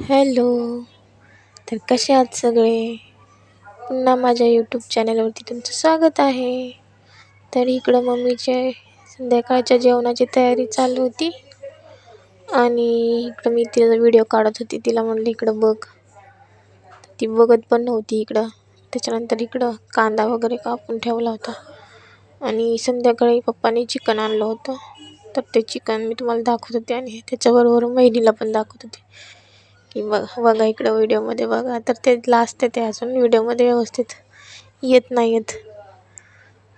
Hello. तर कसे आहात सगळे? पुन्हा माझ्या यूट्यूब चॅनलवरती तुमचं स्वागत आहे. तर इकडं मम्मीचे संध्याकाळच्या जेवणाची तयारी चालू होती. आणि इकडं मी तिचा व्हिडिओ काढत होती. तिला म्हणलं इकडं बघ. ती बघत पण नव्हती इकडं. त्याच्यानंतर इकडं कांदा वगैरे कापून ठेवला होता. आणि संध्याकाळी पप्पाने चिकन आणलं होतं. तर ते चिकन मी तुम्हाला दाखवत होते आणि त्याच्याबरोबर बहिणीला पण दाखवत होते. की बघ बघा इकडं व्हिडिओमध्ये बघा. तर ते लास्ट ते अजून व्हिडिओमध्ये व्यवस्थित येत नाही आहेत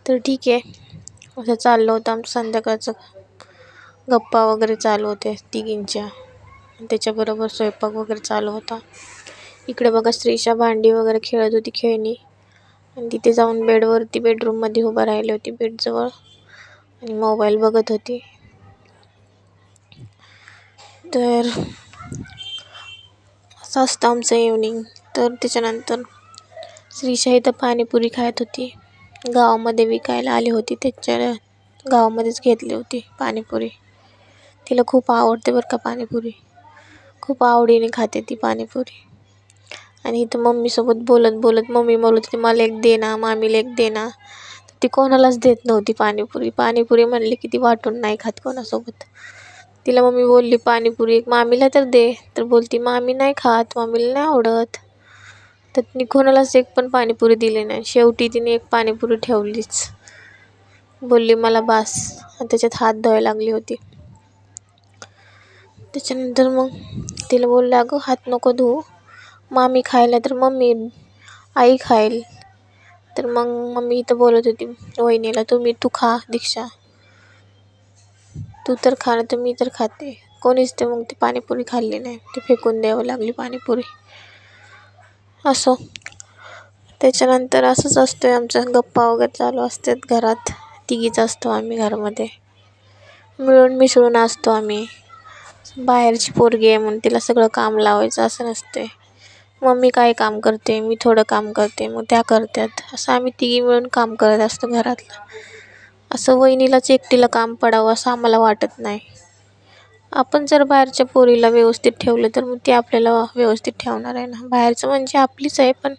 तर ठीक आहे. असं चाललं होतं आमचं संध्याकाळचं. गप्पा वगैरे चालू होते तिघींच्या. त्याच्याबरोबर स्वयंपाक वगैरे चालू होता. इकडे बघा स्त्रीशा भांडी वगैरे खेळत होती खेळणी. आणि तिथे जाऊन बेडवरती बेडरूममध्ये उभं राहिली होती बेडजवळ. आणि मोबाईल बघत होती. तर असं असतं आमचं इव्हनिंग तर त्याच्यानंतर श्रीशाही इथं पाणीपुरी खात होती. गावामध्ये विकायला आली होती. त्याच्या गावामध्येच घेतली होती पाणीपुरी. तिला खूप आवडते बरं का पाणीपुरी. खूप आवडीने खाते ती पाणीपुरी. आणि इथं मम्मीसोबत बोलत बोलत मम्मी बोलत होती मला एक दे ना मामीला एक दे ना. तर ती कोणालाच देत नव्हती पाणीपुरी. पाणीपुरी म्हणली की ती वाटून नाही खात कोणासोबत. तिला मम्मी बोलली पाणीपुरी एक मामीला तर दे. तर बोलती मामी नाही खात मामीला नाही आवडत. तर तिने कोणालाच एक पण पाणीपुरी दिली नाही. शेवटी तिने एक पाणीपुरी ठेवलीच. बोलली मला बास. आणि त्याच्यात हात धुवायला लागली होती. त्याच्यानंतर मग तिला बोललं अगं हात नको धुवू मामी खायला तर मम्मी आई खाईल. तर मग मम्मी इथं बोलत होती वहिनीला तुम्ही तू खा दीक्षा. तू तर खा तर मी तर खाते. कोणीच ते मग ती पाणीपुरी खाल्ली नाही. ती फेकून द्यावं लागली पाणीपुरी. असो. त्याच्यानंतर असंच असतं आहे आमच्या गप्पा वगैरे चालू असतात घरात. तिघीच असतो आम्ही घरामध्ये. मिळून मिसळून असतो आम्ही. बाहेरची पोरगी आहे म्हणून तिला सगळं काम लावायचं असं नसते मम्मी काय काम करते? मी थोडं काम करते. मग त्या करतात. असं आम्ही तिघी मिळून काम करत असतो घरातलं. असं वहिनीलाच एकटीला काम पडावं असं आम्हाला वाटत नाही. आपण जर बाहेरच्या पोरीला व्यवस्थित ठेवलं तर मग ती आपल्याला व्यवस्थित ठेवणार आहे ना. बाहेरचं म्हणजे आपलीच आहे पण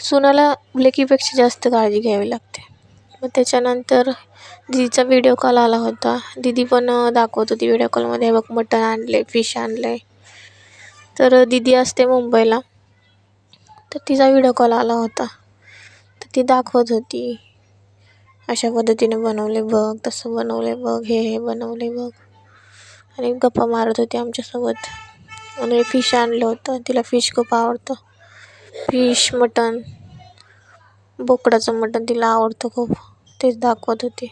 सुनाला लेकीपेक्षा जास्त काळजी घ्यावी लागते. मग त्याच्यानंतर दीदीचा व्हिडिओ कॉल आला होता. दीदी पण दाखवत होती व्हिडिओ कॉलमध्ये बघ मटण आणले फिश आणलं आहे तर दीदी असते मुंबईला. तर तिचा व्हिडिओ कॉल आला होता. तर ती दाखवत होती. अशा पद्धतीने बनवले बघ तसं बनवले बघ हे हे बनवले बघ. आणि गप्पा मारत होती आमच्यासोबत. आणि फिश आणलं होतं तिला फिश खूप आवडतं. फिश मटण बोकडाचं मटण तिला आवडतं खूप. तेच दाखवत होती.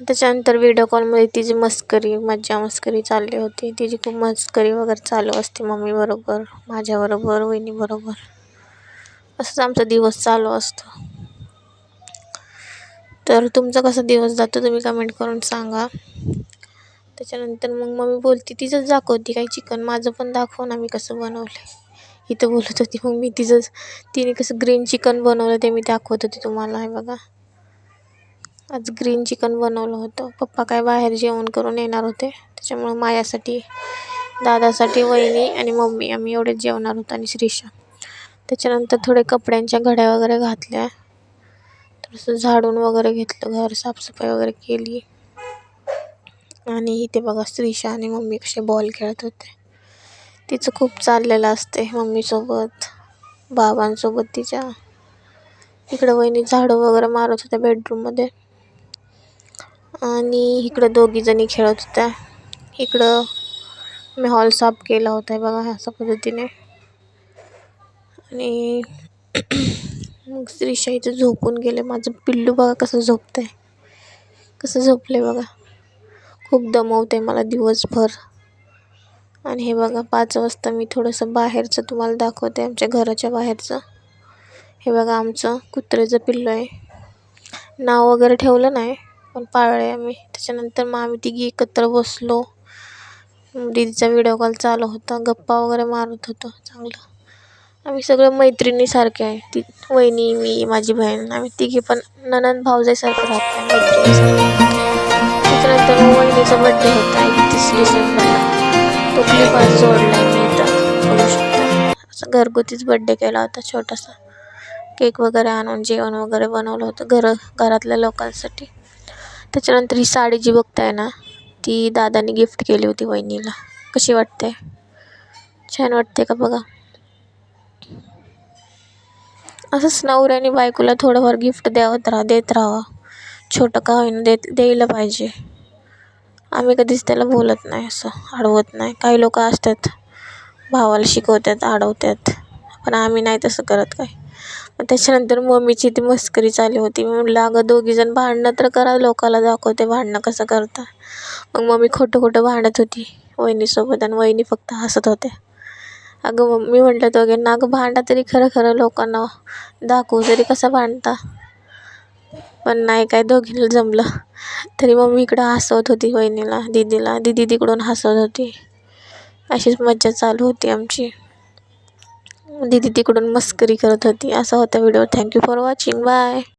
त्याच्यानंतर व्हिडिओ कॉलमध्ये तिची मस्करी मज्जा मस्करी चालली होती. तिची खूप मस्करी वगैरे चालू असते मम्मीबरोबर माझ्याबरोबर वहिनीबरोबर असंच आमचा दिवस चालू असतो. तर तुमचा कसा दिवस जातो तुम्ही कमेंट करून सांगा. त्याच्यानंतर मग मम्मी बोलती तिचंच दाखवती काही चिकन माझं पण दाखव ना मी कसं बनवलं इथं बोलत होती मग मी तिचंच तिने कसं ग्रीन चिकन बनवलं ते मी दाखवत होते तुम्हाला हे बघा. आज ग्रीन चिकन बनवलं होतं. पप्पा काय बाहेर जेवण करून येणार होते. त्याच्यामुळं माझ्यासाठी दादासाठी वहिनी आणि मम्मी आम्ही एवढेच जेवणार होतो आणि श्रीशा. त्याच्यानंतर थोडे कपड्यांच्या घड्या वगैरे घातल्या. थोडंसं झाडून वगैरे घेतलं घर साफसफाई वगैरे केली. आणि इथे बघा श्रीशा आणि मम्मी कसे बॉल खेळत होते. तिचं खूप चाललेलं असते मम्मीसोबत बाबांसोबत तिच्या. इकडं वहिनी झाडं वगैरे मारत होत्या बेडरूममध्ये आणि इकडं दोघीजणी खेळत होत्या. इकडं मी हॉल साफ केला होता बघा अशा पद्धतीने. आणि मग श्रीशा इथं झोपून गेले. माझं पिल्लू बघा कसं झोपतं आहे कसं झोपले बघा. खूप दमवते मला दिवसभर. आणि हे बघा पाच वाजता मी थोडंसं बाहेरचं तुम्हाला दाखवते आमच्या घराच्या बाहेरचं. हे बघा आमचं कुत्र्याचं पिल्लू आहे. नाव वगैरे ठेवलं नाही पण पाळले आम्ही. त्याच्यानंतर मग आम्ही तिघी एकत्र बसलो. दीदीचा व्हिडिओ कॉल चालू होता. गप्पा वगैरे मारत होतो. चांगलं. आम्ही सगळं मैत्रिणीसारखे आहे. ती वहिनी मी माझी बहीण. आम्ही तिघी पण ननंद भावजाईसारखं राहतो त्याच्यानंतर वहिनीचा बड्डे होता एकतीस डिसेंबरला. तो क्लिप आज जोडला आहे मी इथं घरगुतीच बड्डे केला होता छोटासा. केक वगैरे आणून जेवण वगैरे बनवलं होतं घर घरातल्या लोकांसाठी. त्याच्यानंतर ही साडी जी बघताय ना ती दादाने गिफ्ट केली होती वहिनीला. कशी वाटते? छान वाटते का बघा? असंच नवऱ्याने बायकोला थोडंफार गिफ्ट द्यावत राहा देत राहावा. छोटं का होईना देत द्यायला पाहिजे. आम्ही कधीच त्याला बोलत नाही असं अडवत नाही. काही लोक असतात भावाला शिकवतात अडवतात. पण आम्ही नाही तसं करत काय मग त्याच्यानंतर मम्मीची ती मस्करी चालू होती. मी म्हटलं अगं दोघीजण भांडणं तर करा लोकाला दाखवते भांडणं कसं करता. मग मम्मी खोटं खोटं भांडत होती वहिनीसोबत. आणि वहिनी फक्त हसत होत्या. अगं मग मी म्हटलं दोघींना अगं भांडा तरी खरं खरं लोकांना दाखवू तरी कसं भांडता. पण नाही काय दोघींना जमलं. तरी मम्मी इकडं हसवत होती वहिनीला दीदीला. दीदी तिकडून हसवत होती. अशीच मज्जा चालू होती आमची. दीदी तिकडून मस्करी करत होती. असा होता video. Thank you for watching bye